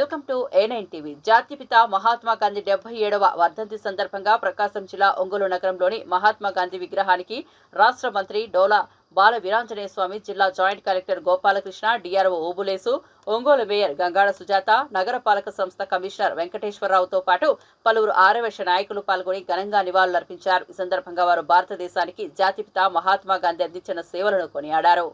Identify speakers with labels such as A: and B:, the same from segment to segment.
A: Welcome to A nine TV జాతిపిత మహాత్మా గాంధీ డెబ్బై ఏడవ వర్ధంతి సందర్భంగా ప్రకాశం జిల్లా ఒంగోలు నగరంలోని మహాత్మా గాంధీ విగ్రహానికి రాష్ట్ర మంత్రి డోలా బాల వీరాంజనేయ స్వామి జిల్లా joint collector Gopalakrishna DRO Obulesu Ongole mayor Gangada Sujatha నగరపాలక సంస్థ కమిషనర్ వెంకటేశ్వరరావుతో పాటు పలువురు ఆరవశ నాయకులు పాల్గొని ఘనంగా నివాళులర్పించారు. ఈ సందర్భంగా వారు భారతదేశానికి జాతిపిత మహాత్మా గాంధీ అందించిన సేవలను కొనియాడారు.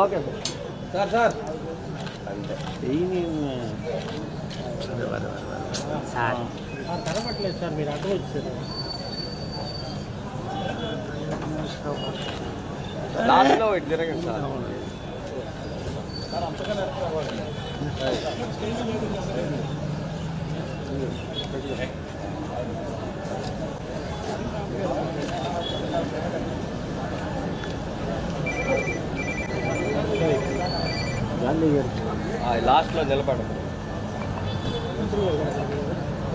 B: Okay sir. Sir
C: sir.
B: కనపట్లేదు సార్. మీరు అటు వచ్చారు.
C: లాస్ట్లో సార్. లాస్ట్లో నిలబడు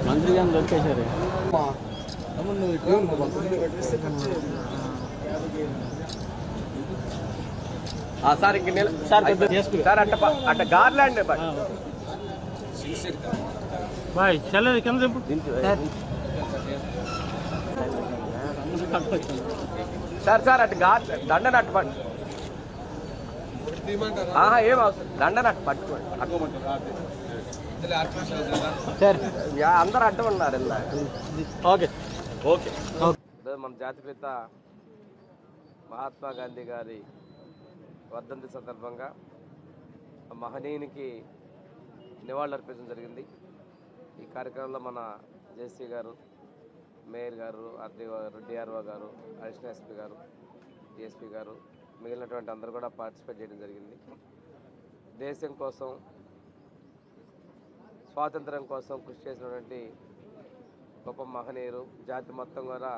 B: మంత్రి గారిని దొరికేశారు.
C: ఆ, సార్ ఇంక నిల
B: సార్.
C: సార్ అట్ట అట్ట గార్లాండ్
B: బాయ్ చెల్లెది కింద
C: సార్. సార్ అటు గార్ దండన అట్టు పట్టు ఆహా ఏం అవసరం. దండన అట్టు పట్టుకోండి అటు.
B: సార్.
C: యా, అందరూ అడ్డు ఉన్నారు
B: ఓకే.
C: ఓకే. మన జాతిపిత మహాత్మా గాంధీ గారి వర్ధంతి సందర్భంగా మహనీయునికి నివాళులర్పించడం జరిగింది. ఈ కార్యక్రమంలో మన జేసీ గారు మేయర్ గారు ఆర్డీ గారు డిఆర్ఓ గారు అడిషనల్ ఎస్పీ గారు డిఎస్పీ గారు మిగిలినటువంటి అందరూ కూడా పార్టిసిపేట్ చేయడం జరిగింది. దేశం కోసం స్వాతంత్రం కోసం కృషి చేసినటువంటి గొప్ప మహనీయులు జాతి మొత్తం కూడా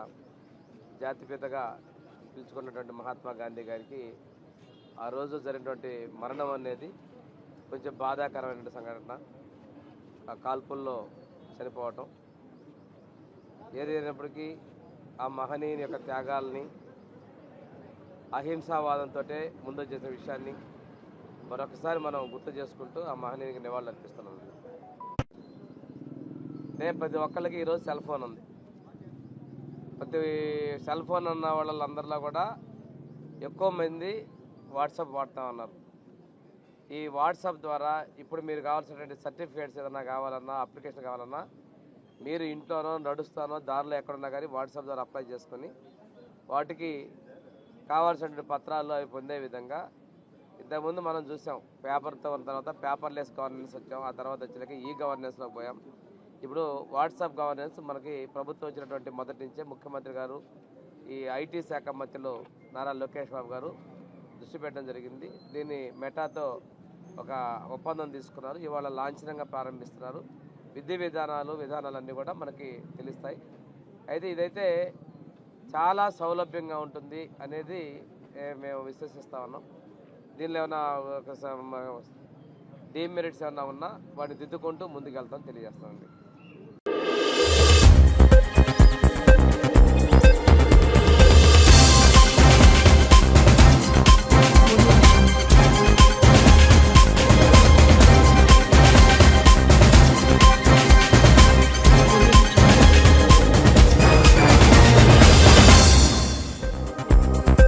C: జాతిపితగా పిలుచుకున్నటువంటి మహాత్మా గాంధీ గారికి ఆ రోజు జరిగినటువంటి మరణం అనేది కొంచెం బాధాకరమైన సంఘటన. ఆ కాల్పుల్లో చనిపోవటం. ఏదైనప్పటికీ ఆ మహనీయుని యొక్క త్యాగాల్ని అహింసావాదంతో ముందు చేసిన విషయాన్ని మరొకసారి మనం గుర్తు చేసుకుంటూ ఆ మహనీయునికి నివాళులు అర్పిస్తున్నాం నేను ప్రతి ఒక్కరికి ఈరోజు సెల్ ఫోన్ ఉంది. ప్రతి సెల్ ఫోన్ ఉన్న వాళ్ళందరిలో కూడా ఎక్కువ మంది వాట్సాప్ వాడుతూ ఉన్నారు. ఈ వాట్సాప్ ద్వారా ఇప్పుడు మీరు కావాల్సినటువంటి సర్టిఫికేట్స్ ఏదైనా కావాలన్నా అప్లికేషన్ కావాలన్నా మీరు ఇంట్లోనో నడుస్తానో దారిలో ఎక్కడున్నా కానీ వాట్సాప్ ద్వారా అప్లై చేసుకొని వాటికి కావాల్సిన పత్రాలు అవి పొందే విధంగా ఇంతకుముందు మనం చూసాం పేపర్తో ఉన్న తర్వాత పేపర్లెస్ గవర్నెన్స్ వచ్చాం ఆ తర్వాత వచ్చాక ఈ గవర్నెన్స్లో పోయాం. ఇప్పుడు వాట్సాప్ గవర్నెన్స్ మనకి ప్రభుత్వం వచ్చినటువంటి మొదటి నుంచే ముఖ్యమంత్రి గారు ఈ ఐటీ శాఖ మంత్రులు నారా లోకేష్ బాబు గారు దృష్టి పెట్టడం జరిగింది. దీన్ని మెటాతో ఒక ఒప్పందం తీసుకున్నారు. ఇవాళ లాంఛనంగా ప్రారంభిస్తున్నారు. విధి విధానాలు విధానాలన్నీ కూడా మనకి తెలుస్తాయి. అయితే ఇదైతే చాలా సౌలభ్యంగా ఉంటుంది అనేది మేము విశ్వసిస్తా ఉన్నాం. దీనిలో ఏమైనా ఒక డీమెరిట్స్ ఏమైనా ఉన్నా వాటిని దిద్దుకుంటూ ముందుకెళ్తాం తెలియజేస్తామండి